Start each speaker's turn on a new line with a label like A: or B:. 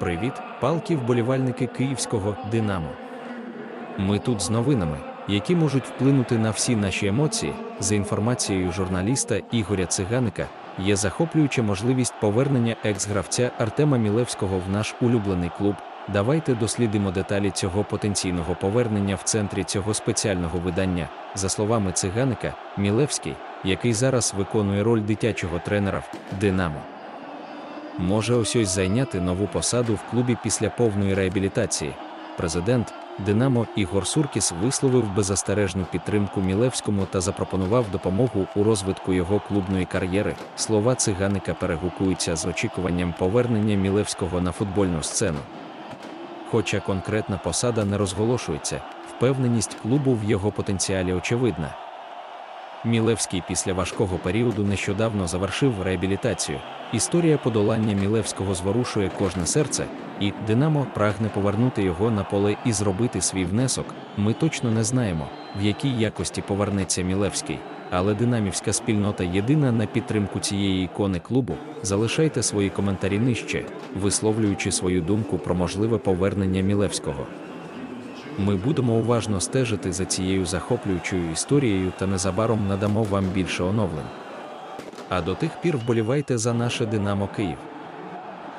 A: Привіт, палки вболівальники київського Динамо. Ми тут з новинами, які можуть вплинути на всі наші емоції. За інформацією журналіста Ігоря Циганика, є захоплююча можливість повернення екс-гравця Артема Мілевського в наш улюблений клуб. Давайте дослідимо деталі цього потенційного повернення в центрі цього спеціального видання. За словами Циганика, Мілевський, який зараз виконує роль дитячого тренера в Динамо може ось ось зайняти нову посаду в клубі після повної реабілітації. Президент Динамо Ігор Суркіс висловив беззастережну підтримку Мілевському та запропонував допомогу у розвитку його клубної кар'єри. Слова циганика перегукуються з очікуванням повернення Мілевського на футбольну сцену. Хоча конкретна посада не розголошується, впевненість клубу в його потенціалі очевидна. Мілевський після важкого періоду нещодавно завершив реабілітацію. Історія подолання Мілевського зворушує кожне серце, і Динамо прагне повернути його на поле і зробити свій внесок. Ми точно не знаємо, в якій якості повернеться Мілевський. Але динамівська спільнота єдина на підтримку цієї ікони клубу. Залишайте свої коментарі нижче, висловлюючи свою думку про можливе повернення Мілевського. Ми будемо уважно стежити за цією захоплюючою історією та незабаром надамо вам більше оновлень. А до тих пір вболівайте за наше Динамо Київ.